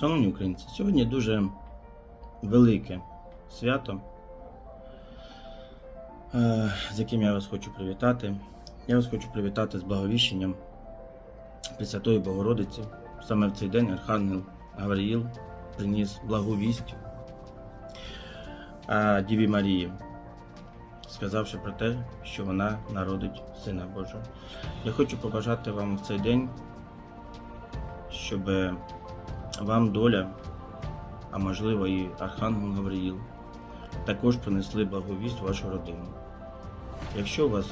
Шановні українці, сьогодні дуже велике свято, е, з яким я вас хочу привітати. Я вас хочу привітати з благовіщенням Пресвятої Богородиці. Саме в цей день Архангел Гавриїл приніс благу вість е, Діві Марії, сказавши про те, що вона народить Сина Божого. Я хочу побажати вам в цей день, щоб вам доля, а можливо і Архангел Гавриїл, також принесли благовість в вашу родину. Якщо у вас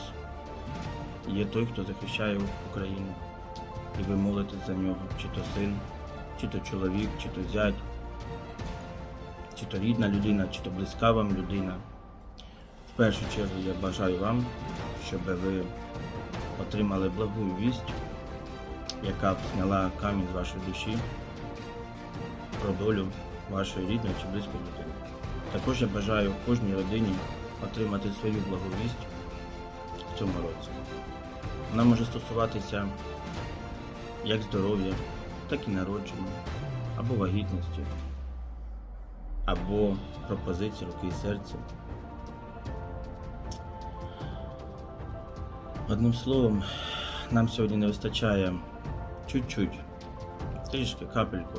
є той, хто захищає Україну, і ви молитесь за нього, чи то син, чи то чоловік, чи то зять, чи то рідна людина, чи то близька вам людина. В першу чергу я бажаю вам, щоб ви отримали благу вість, яка б зняла камінь з вашої душі про долю вашої рідної чи близької людини. Також я бажаю кожній родині отримати свою благовість в цьому році. Вона може стосуватися як здоров'я, так і народження, або вагітності, або пропозиції руки і серця. Одним словом, нам сьогодні не вистачає чуть-чуть, трішки капельку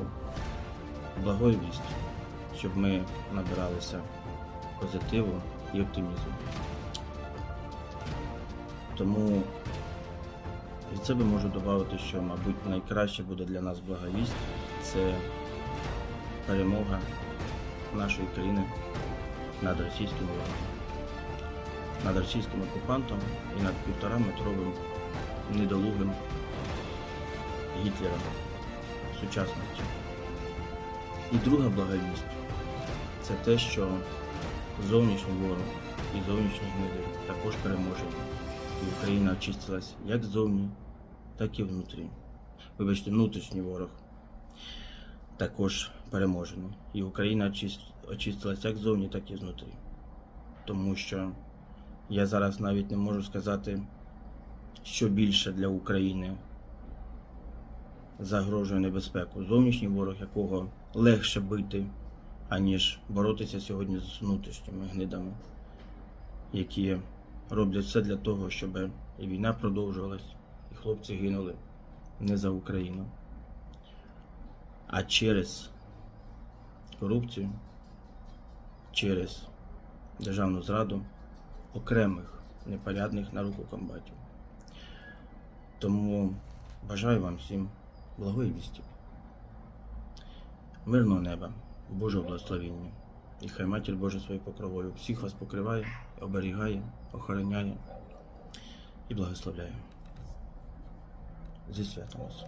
благої вісті, щоб ми набиралися позитиву і оптимізму. Тому від себе можу додати, що, мабуть, найкраще буде для нас благовість це перемога нашої країни над російським ворогом, над російським окупантом і над півтора метровим недолугим Гітлером сучасності. І друга благовість це те, що зовнішній ворог і зовнішні гниди також переможені. І Україна очистилась як ззовні, так і внутрі. Вибачте, внутрішній ворог також переможений. І Україна очис- очистилась як ззовні, так і знутрі. Тому що я зараз навіть не можу сказати, що більше для України загрожує небезпеку. Зовнішній ворог, якого легше бити, аніж боротися сьогодні з внутрішніми гнидами, які роблять все для того, щоб і війна продовжувалась, і хлопці гинули не за Україну, а через корупцію, через державну зраду окремих непорядних на руку комбатів. Тому бажаю вам всім благої вісті, мирного неба, Божого благословіння. І хай Матір Божа своєю покровою всіх вас покриває, оберігає, охороняє і благословляє. Зі святом вас.